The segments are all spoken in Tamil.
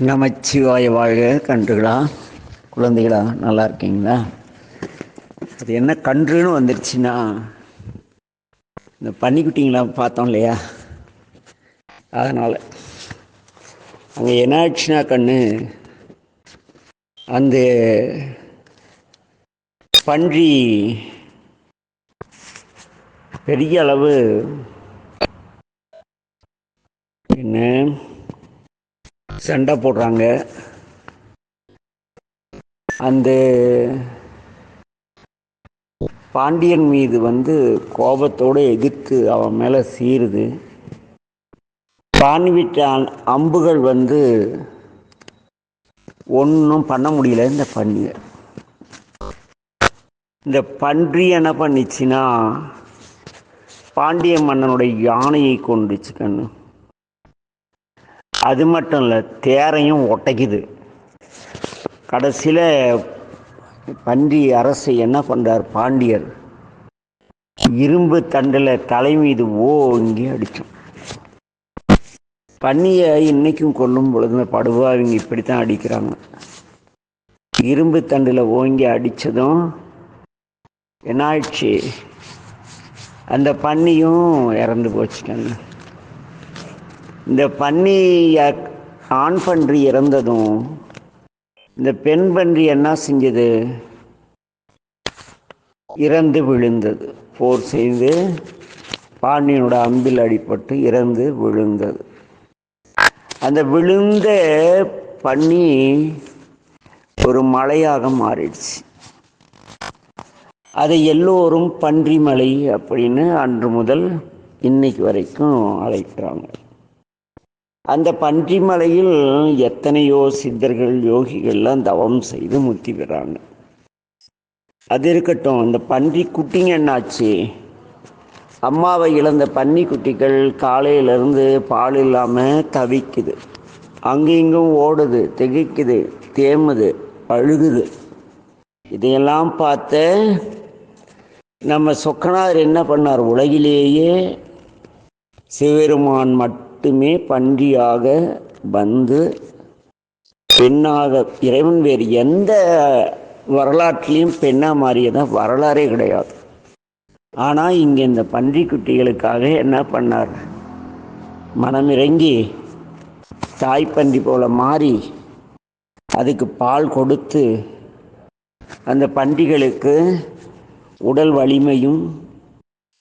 நமச்சிவாய வாழ்க கன்றுகளா? குழந்தைகளா நல்லா இருக்கீங்களா? அது என்ன கன்றுன்னு வந்துருச்சுன்னா இந்த பன்னிக்குட்டிங்களாம் பார்த்தோம் இல்லையா? அதனால். அங்கே என்ன ஆச்சுன்னா கண்ணு அந்த பன்றி பெரிய அளவு சண்டை போடுறாங்க. அந்த பாண்டியன் மீது வந்து கோபத்தோடு எதிர்த்து அவன் மேலே சீருது பாண்டிவிட்ட அம்புகள் வந்து ஒன்றும் பண்ண முடியல. இந்த பன்னியை இந்த பன்றி என்ன பண்ணிச்சுன்னா பாண்டிய மன்னனுடைய யானையை கொண்டுச்சு கண்ணு. அது மட்டும் இல்லை தேரையும் ஒட்டைக்குது. கடைசியில் பன்றி அரசு என்ன பண்ணுறார் பாண்டியர். இரும்பு தண்டில் தலை மீது ஓங்கி அடித்தோம் பன்னியை இன்னைக்கும் கொல்லும் பொழுது படுவாவிங்க இப்படித்தான் அடிக்கிறாங்க. இரும்பு தண்டில் ஓங்கி அடித்ததும் என்ன ஆயிடுச்சு அந்த பன்னியும் இறந்து போச்சுட்டாங்க இந்த பன்னியை ஆண் பன்றி இறந்ததும் இந்த பெண் பன்றி என்ன செஞ்சது? இறந்து விழுந்தது. போர் செய்து பாண்டியனோட அம்பில் அடிபட்டு இறந்து விழுந்தது. அந்த விழுந்த பன்னி ஒரு மலையாக மாறிடுச்சு. அதை எல்லோரும் பன்றி மலை அப்படின்னு அன்று முதல் இன்னைக்கு வரைக்கும் அழைக்கிறாங்க. அந்த பன்றிமலையில் எத்தனையோ சித்தர்கள் யோகிகள்லாம் தவம் செய்து முத்தி பெறாங்க அது இருக்கட்டும் அந்த பன்றி குட்டிங்க என்னாச்சு? அம்மாவை இழந்த பன்னி குட்டிகள் காலையிலேருந்து பால் இல்லாமல் தவிக்குது. அங்கும் ஓடுது திகைக்குது தேமுது அழுகுது இதையெல்லாம் பார்த்த நம்ம சொக்கனார் என்ன பண்ணார்? உலகிலேயே சிவபெருமான் மட்டும் மட்டுமே பன்றியாக வந்து பெண்ணாக இறைவன் வேறு எந்த வரலாற்றிலையும் பெண்ணாக மாறியதான் வரலாறே கிடையாது. ஆனால் இங்கே இந்த பன்றி குட்டிகளுக்காக என்ன பண்ணார்? மனமிறங்கி தாய்ப்பன்றி போல மாறி அதுக்கு பால் கொடுத்து அந்த பன்றிகளுக்கு உடல் வலிமையும்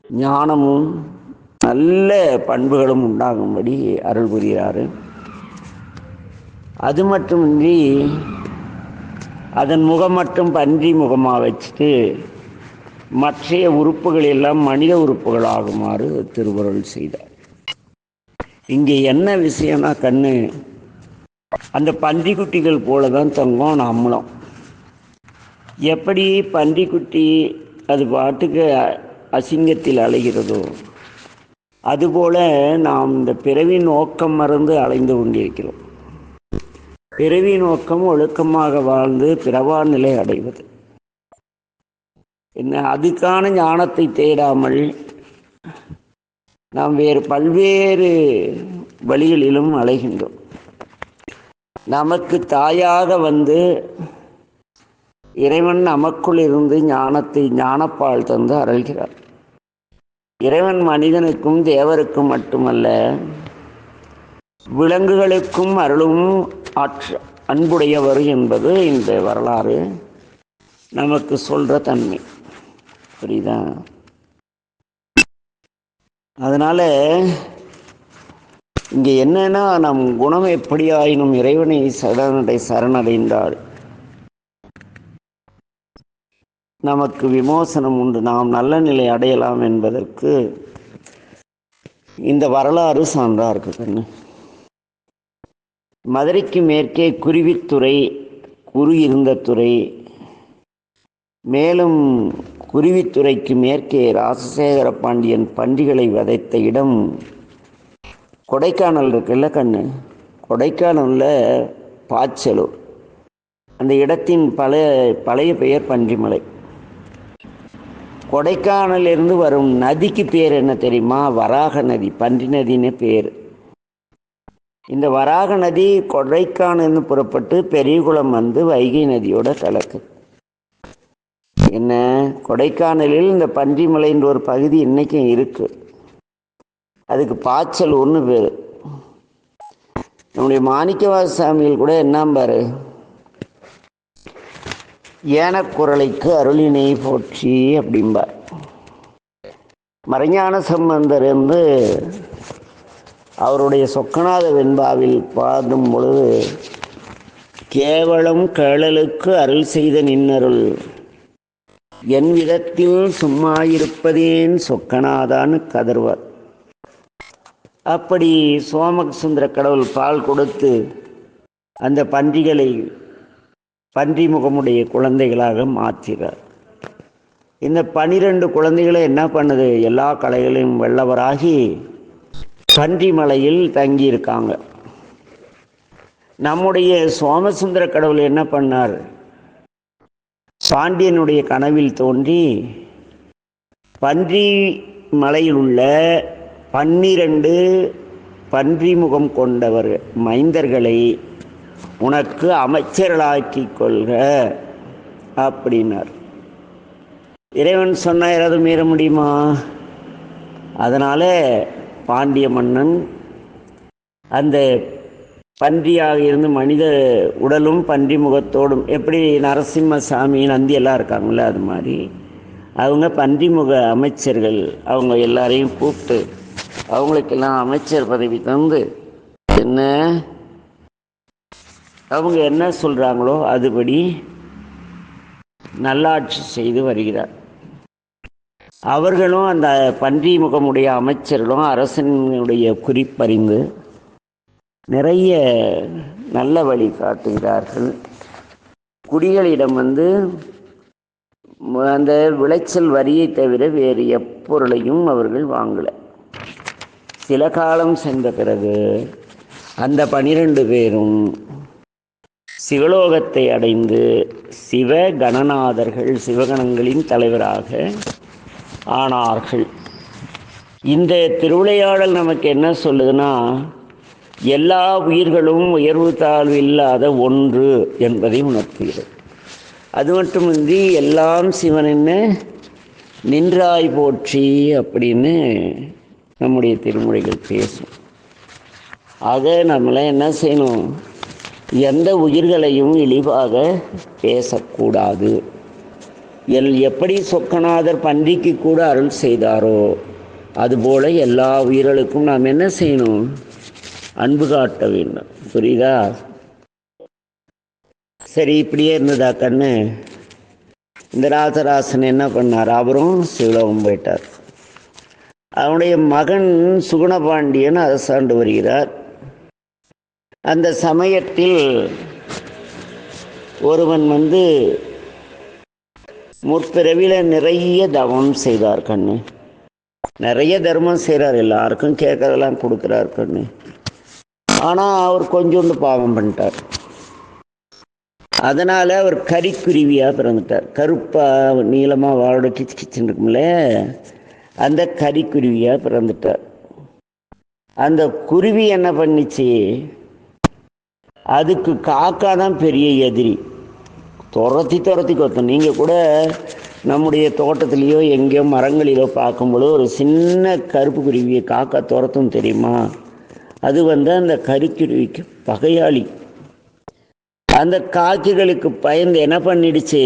ஞானமும் நல்ல பண்புகளும் உண்டாகும்படி அருள் புரிகிறார். அது மட்டுமின்றி அதன் முகம் மட்டும் பன்றி முகமாக வச்சுட்டு மற்றைய உறுப்புகள் எல்லாம் மனித உறுப்புகள் ஆகுமாறு திருவருள் செய்தார். இங்கே என்ன விஷயம்னா கண்ணு அந்த பன்றிக்குட்டிகள் போல தான் தங்கம் நம்மளும். எப்படி பன்றிக்குட்டி அது பாட்டுக்கு அசிங்கத்தில் அலைகிறதோ அதுபோல நாம் இந்த பிறவி நோக்கம் மறந்து அலைந்து கொண்டிருக்கிறோம். பிறவி நோக்கம் ஒழுக்கமாக வாழ்ந்து பிறவா நிலை அடைவது. என்ன அதுக்கான ஞானத்தை தேடாமல் நாம் வேறு பல்வேறு வழிகளிலும் அலைகின்றோம். நமக்கு தாயாக வந்து இறைவன் நமக்குள் இருந்து ஞானத்தை ஞானப்பால் தந்து அருள்கிறார். இறைவன் மனிதனுக்கும் தேவருக்கும் மட்டுமல்ல விலங்குகளுக்கும் அருளும் ஆற்ற அன்புடையவர் என்பது இந்த வரலாறு நமக்கு சொல்கிற தன்மை. புரியுதா? அதனால் இங்கே என்னன்னா நம் குணம் எப்படியாயினும் இறைவனை சரணடை சரணடைந்தார். நமக்கு விமோசனம் உண்டு. நாம் நல்ல நிலை அடையலாம் என்பதற்கு இந்த வரலாறு சான்றாக இருக்கு கண்ணு. மதுரைக்கு மேற்கே குருவித்துறை குரு இருந்த துறை மேலும் குருவித்துறைக்கு மேற்கே ராசசேகர பாண்டியன் பன்றிகளை விதைத்த இடம் கொடைக்கானல் இருக்குல்ல கண்ணு? கொடைக்கானலில் பாச்சலூர் அந்த இடத்தின் பழைய பழைய பெயர் பன்றிமலை. கொடைக்கானலிருந்து வரும் நதிக்கு பேர் என்ன தெரியுமா? வராக நதி பன்றி நதின்னு பேர். இந்த வராக நதி கொடைக்கானல்னு புறப்பட்டு பெரியகுளம் வந்து வைகை நதியோட கலக்கு என்ன? கொடைக்கானலில் இந்த பன்றிமலைன்ற ஒரு பகுதி இன்றைக்கும் இருக்குது அதுக்கு பாய்ச்சல் ஒன்று பேர். நம்முடைய மாணிக்கவாச சாமியில் கூட என்ன பாரு ஏனக்குரலைக்கு அருளினை போற்றி அப்படிம்பார் மறைஞான சம்பந்தர் வந்து அவருடைய சொக்கநாத வெண்பாவில் பாடும் பொழுது கேவலம் கேளலுக்கு அருள் செய்த நின்னருள் என் விதத்தில் சும்மா இருப்பதேன் சொக்கநாதான்னு கதர்வர் அப்படி சோமசுந்தர கடவுள் பால் கொடுத்து அந்த பன்றிகளை பன்றி முகமுடைய குழந்தைகளாக மாற்றிறார் இந்த பனிரெண்டு குழந்தைகளை என்ன பண்ணுது? எல்லா கலைகளையும் வெள்ளவராகி பன்றி மலையில் தங்கியிருக்காங்க. நம்முடைய சோமசுந்தர கடவுள் என்ன பண்ணார்? பாண்டியனுடைய கனவில் தோன்றி பன்றி மலையில் உள்ள பன்னிரண்டு பன்றி முகம் கொண்டவர் மைந்தர்களை உனக்கு அமைச்சர்களாக்கி கொள்க அப்படின்னார். இறைவன் சொன்ன யாராவது மீற முடியுமா? அதனால் பாண்டிய மன்னன் அந்த பன்றியாக இருந்து மனித உடலும் பன்றி முகத்தோடும் எப்படி நரசிம்ம சாமி நந்தி எல்லாம் இருக்காங்களே அது மாதிரி அவங்க பன்றிமுக அமைச்சர்கள் அவங்க எல்லாரையும் கூப்பிட்டு அவங்களுக்கெல்லாம் அமைச்சர் பதவி தந்து என்ன? அவங்க என்ன சொல்கிறாங்களோ அதுபடி நல்லாட்சி செய்து வருகிறார். அவர்களும் அந்த பன்றி முகமுடைய அமைச்சர்களும் அரசனுடைய குறிப்பறிந்து நிறைய நல்ல வழி காட்டுகிறார்கள். குடிகளிடம் வந்து அந்த விளைச்சல் வரியை தவிர வேறு எப்பொருளையும் அவர்கள் வாங்கலை. சில காலம் சென்ற பிறகு அந்த பனிரெண்டு பேரும் சிவலோகத்தை அடைந்து சிவ கணநாதர்கள் சிவகணங்களின் தலைவராக ஆனார்கள். இந்த திருவிளையாடல் நமக்கு என்ன சொல்லுதுன்னா எல்லா உயிர்களும் உயர்வு தாழ்வு இல்லாத ஒன்று என்பதை உணர்த்துகிறது. அது மட்டுமின்றி எல்லாம் சிவன் என்ன நின்றாய் போற்றி அப்படின்னு நம்முடைய திருமுறைகள் பேசும். ஆக நம்மளை என்ன செய்யணும்? எந்த உயிர்களையும் இழிவாக பேசக்கூடாது. எல் எப்படி சொக்கநாதர் பன்றிக்கு கூட அருள் செய்தாரோ அதுபோல எல்லா உயிர்களுக்கும் நாம் என்ன செய்யணும்? அன்பு காட்ட வேண்டும். புரியுதா? சரி இப்படியே இருந்ததா கண்ணு? இந்த ராசராசன் என்ன பண்ணார்? அவரும் சிவலோகம் போயிட்டார். அவனுடைய மகன் சுகுணபாண்டியன் அரசாண்டு வருகிறார். அந்த சமயத்தில் ஒருவன் வந்து முற்பிறவியில் நிறைய தவம் செய்தார் கண்ணு. நிறைய தர்மம் செய்கிறார் எல்லாருக்கும் கேட்கறதெல்லாம் கொடுக்குறார் கண்ணு. ஆனால் அவர் கொஞ்சோண்டு பாவம் பண்ணிட்டார். அதனால் அவர் கறிக்குருவியாக பிறந்துட்டார். கருப்பாக நீளமாக வாழோட கிச்சு கிச்சன் இருக்கும்ல அந்த கறிக்குருவியாக பிறந்துட்டார். அந்த குருவி என்ன பண்ணிச்சு? அதுக்கு காக்கா தான் பெரிய எதிரி. துரத்தி துரத்தி கொத்தும். நீங்கள் கூட நம்முடைய தோட்டத்துலேயோ எங்கேயோ மரங்களிலோ பார்க்கும்பொழுது ஒரு சின்ன கருப்பு குருவியை காக்கா துரத்தும் தெரியுமா? அது வந்து அந்த கருக்குருவிக்கு பகையாளி. அந்த காக்கிகளுக்கு பயந்து என்ன பண்ணிடுச்சு?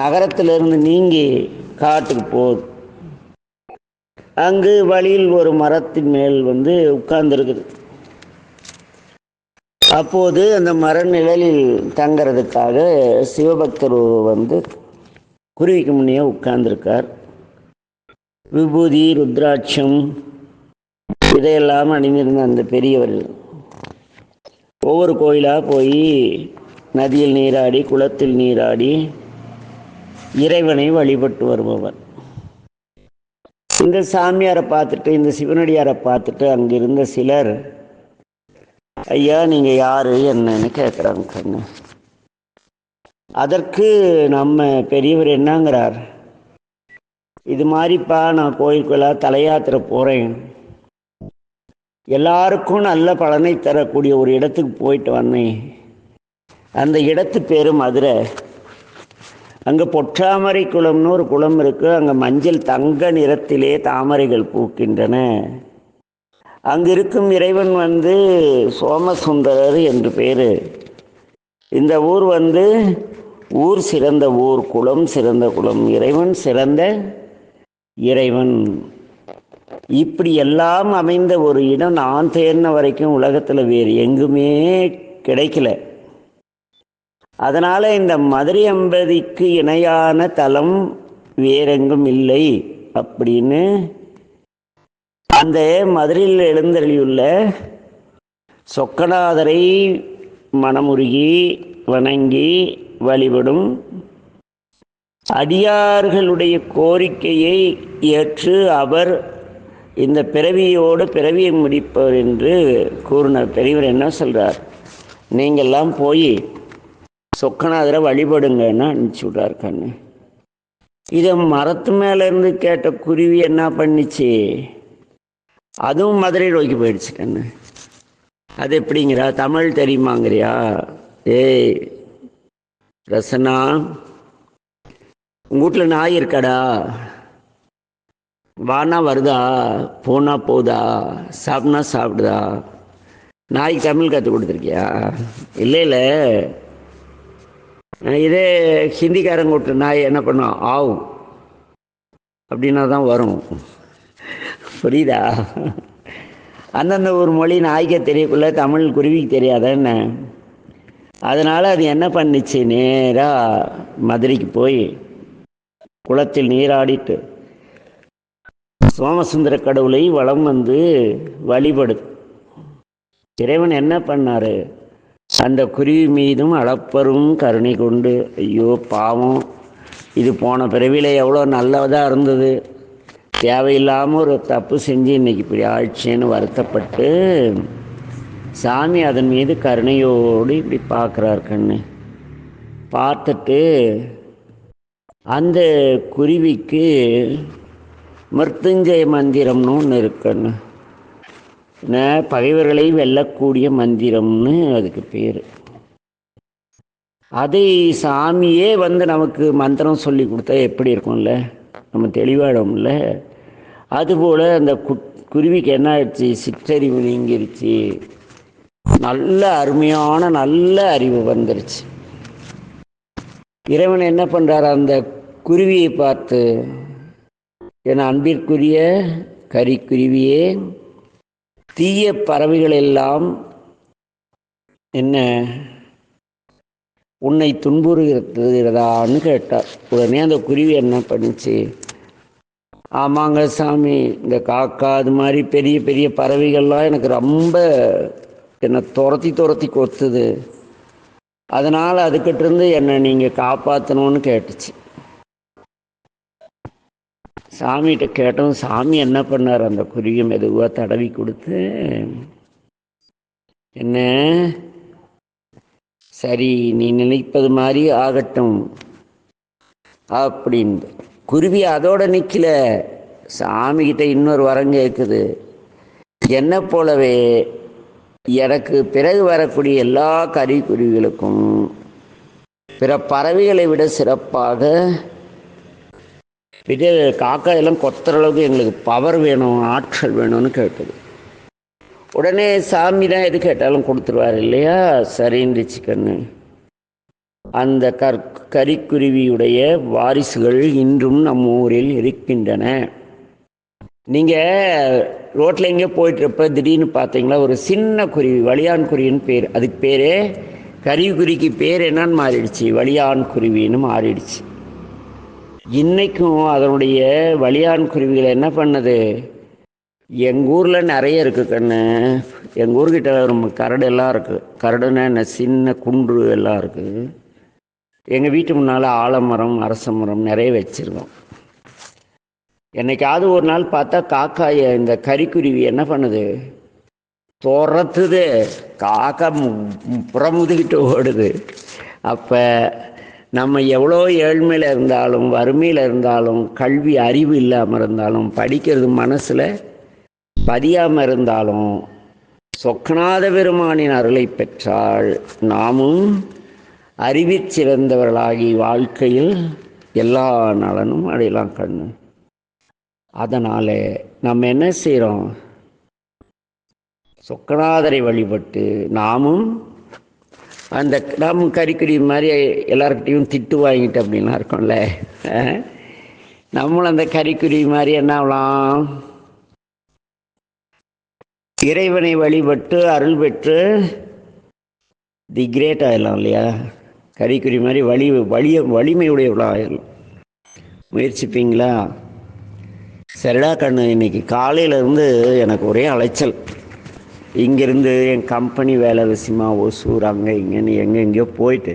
நகரத்திலிருந்து நீங்கி காட்டுக்கு போகுது அங்கு வழியில் ஒரு மரத்தின் மேல் வந்து உட்கார்ந்துருக்குது. அப்போது அந்த மர நிழலில் தங்கிறதுக்காக சிவபக்தர் வந்து குருவிக்கு முன்னே உட்கார்ந்துருக்கார். விபூதி ருத்ராட்சம் இதையெல்லாம் அணிந்திருந்த அந்த பெரியவர் ஒவ்வொரு கோயிலாக போய் நதியில் நீராடி குளத்தில் நீராடி இறைவனை வழிபட்டு வருபவர். இந்த சாமியாரை பார்த்துட்டு இந்த சிவனடியாரை பார்த்துட்டு அங்கிருந்த சிலர் ஐயா நீங்கள் யார் என்னன்னு கேட்குறாங்க கண்ணு. அதற்கு நம்ம பெரியவர் என்னங்கிறார்? இது மாதிரிப்பா நான் கோயிலுக்குள்ள தலையாத்திர போகிறேன் எல்லாருக்கும் நல்ல பலனை தரக்கூடிய ஒரு இடத்துக்கு போயிட்டு வந்தேன். அந்த இடத்து பேர் மதுரை. அங்கே பொற்றாமரை குளம்னு ஒரு குளம் இருக்குது அங்கே மஞ்சள் தங்க நிறத்திலே தாமரைகள் பூக்கின்றன. அங்கிருக்கும் இறைவன் வந்து சோமசுந்தரர் என்று பேர். இந்த ஊர் வந்து ஊர் சிறந்த ஊர் குளம் சிறந்த குளம் இறைவன் சிறந்த இறைவன். இப்படி எல்லாம் அமைந்த ஒரு இடம் நான் தேர்ன வரைக்கும் உலகத்தில் வேறு எங்குமே கிடைக்கல. அதனால் இந்த மதுரை அம்பதிக்கு இணையான தலம் வேறெங்கும் இல்லை அப்படின்னு அந்த மதுரையில் எழுந்தருளியுள்ள சொக்கநாதரை மனமுருகி வணங்கி வழிபடும் அடியார்களுடைய கோரிக்கையை ஏற்று அவர் இந்த பிறவியோடு பிறவியை முடிப்பவர் என்று கூறின பெரியவர் என்ன சொல்கிறார் நீங்கள்லாம் போய் சொக்கநாதரை வழிபடுங்கன்னு அனுப்பிச்சி விட்றார் கண்ணு. இதை மரத்து மேலேருந்து கேட்ட குருவி என்ன பண்ணிச்சு? அதுவும் மதுரை நோக்கி போயிடுச்சு கண்ணு. அது எப்படிங்கிறா? தமிழ் தெரியுமாங்கிறியா? ஏய் ரசனா உங்கள் வீட்டில் நாய் இருக்காடா? வானா வருதா? போனா போதா? சாப்பிட்னா சாப்பிடுதா? நாய்க்கு தமிழ் கற்றுக் கொடுத்துருக்கியா? இல்லை இல்லை. இதே ஹிந்திக்காரங்க விட்டு நாய் என்ன பண்ணும்? ஆவும். அப்படின்னா தான் வரும். புரியுதா? அந்தந்த ஒரு மொழி நாய்க்க தெரியக்குள்ள தமிழ் குருவிக்கு தெரியாத என்ன? அதனால் அது என்ன பண்ணுச்சு? நேராக மதுரைக்கு போய் குளத்தில் நீராடிட்டு சோமசுந்தர கடவுளை வளம் வந்து வழிபடுது இறைவன் என்ன பண்ணார்? அந்த குருவி மீதும் அளப்பரும் கருணை கொண்டு ஐயோ பாவம். இது போன பிறவியில் எவ்வளோ நல்லதாக இருந்தது. தேவையில்லாமல் ஒரு தப்பு செஞ்சு இன்னைக்கு இப்படி ஆயிடுச்சேன்னு வருத்தப்பட்டு சாமி அதன் மீது கருணையோடு இப்படி பார்க்குறார் கண்ணு. பார்த்துட்டு அந்த குருவிக்கு மிருத்துஞ்சய மந்திரம்னு ஒன்று இருக்குன்னு என்ன? பகைவர்களை வெல்லக்கூடிய மந்திரம்னு அதுக்கு பேர். அதை சாமியே வந்து நமக்கு மந்திரம் சொல்லி கொடுத்தா எப்படி இருக்கும்ல? நம்ம தெளிவாயிடும்ல அதுபோல் அந்த கு குருவிக்கு என்ன ஆயிடுச்சு சிற்றறிவு நீங்கிருச்சு. நல்ல அருமையான நல்ல அறிவு வந்துருச்சு. இறைவன் என்ன பண்ணுறார் அந்த குருவியை பார்த்து என் அன்பிற்குரிய கரிக்குருவியே தீய பறவைகள் எல்லாம் என்ன உன்னை துன்புறுகிறதான்னு கேட்டார். உடனே அந்த குருவி என்ன பண்ணுச்சு? ஆமாங்க சாமி இந்த காக்கா அது மாதிரி பெரிய பெரிய பறவைகள்லாம் எனக்கு ரொம்ப என்னை துரத்தி துரத்தி கொத்துது. அதனால் அதுக்கிட்டேருந்து என்னை நீங்கள் காப்பாற்றணும்னு கேட்டுச்சு. சாமிகிட்ட கேட்டோம் சாமி என்ன பண்ணார்? அந்த குருவியை மெதுவாக தடவி கொடுத்து என்ன? சரி நீ நினைப்பது மாதிரி ஆகட்டும். அப்படின்னு குருவி அதோட நிற்கல சாமிகிட்ட இன்னொரு வரம் கேட்குது என்ன போலவே எனக்கு பிறகு வரக்கூடிய எல்லா கறிக்குருவிகளுக்கும் பிற பறவைகளை விட சிறப்பாக விட காக்கா எல்லாம் கொத்துற அளவுக்கு எங்களுக்கு பவர் வேணும் ஆற்றல் வேணும்னு கேட்டது உடனே சாமி தான் எது கேட்டாலும் கொடுத்துருவார் இல்லையா? சரின்னு கண்ணு அந்த கற் கறிக்குருவியுடைய வாரிசுகள் இன்றும் நம்ம ஊரில் இருக்கின்றன. நீங்கள் ரோட்டில் எங்கேயோ போயிட்டுருப்ப திடீர்னு பார்த்தீங்களா ஒரு சின்ன குருவி வலியான் குருவின்னு பேர் அதுக்கு பேர் கரிக்குருவிக்கு பேர் என்னன்னு மாறிடுச்சு வலியான் குருவின்னு மாறிடுச்சு. இன்றைக்கும் அதனுடைய வலியான் குருவிகளை என்ன பண்ணுது? எங்கள் ஊரில் நிறைய இருக்குது கண்ணு. எங்கள் ஊர்கிட்ட ரொம்ப கரடு எல்லாம் இருக்குது கரடுன்னா என்ன? சின்ன குன்று எல்லாம் இருக்குது எங்கள் வீட்டு முன்னால் ஆலமரம் அரச மரம் நிறைய வச்சுருக்கோம் என்னைக்காவது ஒரு நாள் பார்த்தா காக்காய இந்த கறிக்குருவி என்ன பண்ணுது? துரத்துது. காக்கா புறமுதுகிட்டு ஓடுது. அப்போ நம்ம எவ்வளோ ஏழ்மையில் இருந்தாலும் வறுமையில் இருந்தாலும் கல்வி அறிவு இல்லாமல் இருந்தாலும் படிக்கிறது மனசில் பதியாமல் இருந்தாலும் சொக்கநாத பெருமானின் அருளை பெற்றால் நாமும் அறிவிற் சிறந்தவர்களாகி வாழ்க்கையில் எல்லா நலனும் அடையலாம் கண்ணு. அதனால் நம்ம என்ன செய்கிறோம் சொக்கநாதரை வழிபட்டு நாமும் அந்த நாம் கறிக்கறி மாதிரி எல்லாருக்கிட்டையும் திட்டு வாங்கிட்டு அப்படின்லாம் இருக்கோம்ல. நம்மளும் அந்த கறிக்குடி மாதிரி என்ன ஆகலாம்? இறைவனை வழிபட்டு அருள் பெற்று தி கிரேட் ஆகலாம் இல்லையா? கறிக்குறி மாதிரி வலி வலிய வலிமையுடையவளாக ஆயிடலாம் முயற்சிப்பீங்களா? சரிடா கண்ணு இன்னைக்கு காலையிலேருந்து எனக்கு ஒரே அலைச்சல். இங்கேருந்து என் கம்பெனி வேலை விஷயமா ஒசூர் அங்கே இங்கேன்னு எங்கே எங்கேயோ போயிட்டு.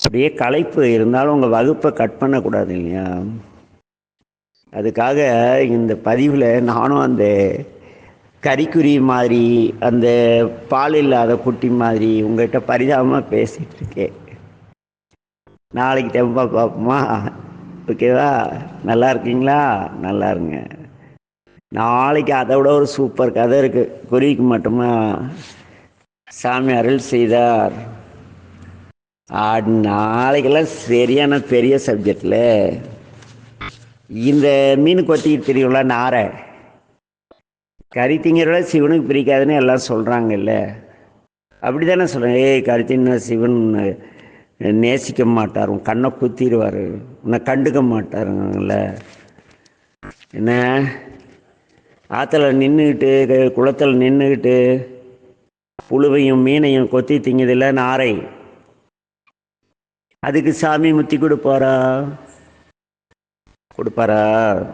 அப்படியே களைப்பு இருந்தாலும் உங்கள் வகுப்பை கட் பண்ணக்கூடாது இல்லையா? அதுக்காக இந்த பதிவில் நானும் அந்த கறிக்குருவி மாதிரி அந்த பால் இல்லாத குட்டி மாதிரி உங்கள்கிட்ட பரிதாபமாக பேசிகிட்டு இருக்கேன் நாளைக்கு தெம்பா பார்ப்போமா? ஓகேவா நல்லா இருக்கீங்களா? நல்லா இருங்க. நாளைக்கு அதை விட ஒரு சூப்பர் கதை இருக்குது குருவிக்கு மட்டுமா? சாமி அருள் செய்தார். ஆ, நாளைக்கெல்லாம் சரியான பெரிய சப்ஜெக்டில் இந்த மீன் கொத்திக்கிட்டு தெரியும்ல நாரை? கரித்திங்கரோட சிவனுக்கு பிரிக்காதுன்னு எல்லாம் சொல்கிறாங்கல்ல அப்படி தானே சொல்கிறேன் ஏய் கறி சிவன் நேசிக்க மாட்டார். உன் கண்ணை குத்திடுவார். உன்னை கண்டுக்க மாட்டாருங்கள என்ன? ஆற்றுல நின்றுக்கிட்டு குளத்தில் நின்றுக்கிட்டு புழுவையும் மீனையும் கொத்தி திங்கதில்ல நாரை. அதுக்கு சாமி முத்தி கொடுப்பாரா? கொடுப்பாரா?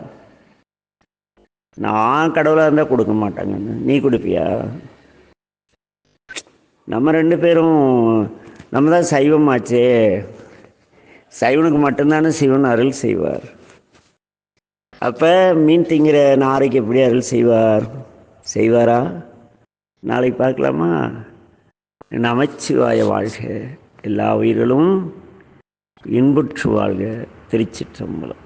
நான் கடவுளாக இருந்தால் கொடுக்க மாட்டாங்க நீ கொடுப்பியா? நம்ம ரெண்டு பேரும் நம்ம தான் சைவமாச்சே. சைவனுக்கு மட்டும்தானே சிவன் அருள் செய்வார். அப்போ மீன் திங்கிற நாரைக்கு எப்படி அருள் செய்வார்? செய்வாரா? நாளைக்கு பார்க்கலாமா? நமச்சிவாய வாழ்க. எல்லா உயிர்களும் இன்புற்று வாழ்க. திருச்சிற்றம்பலம்.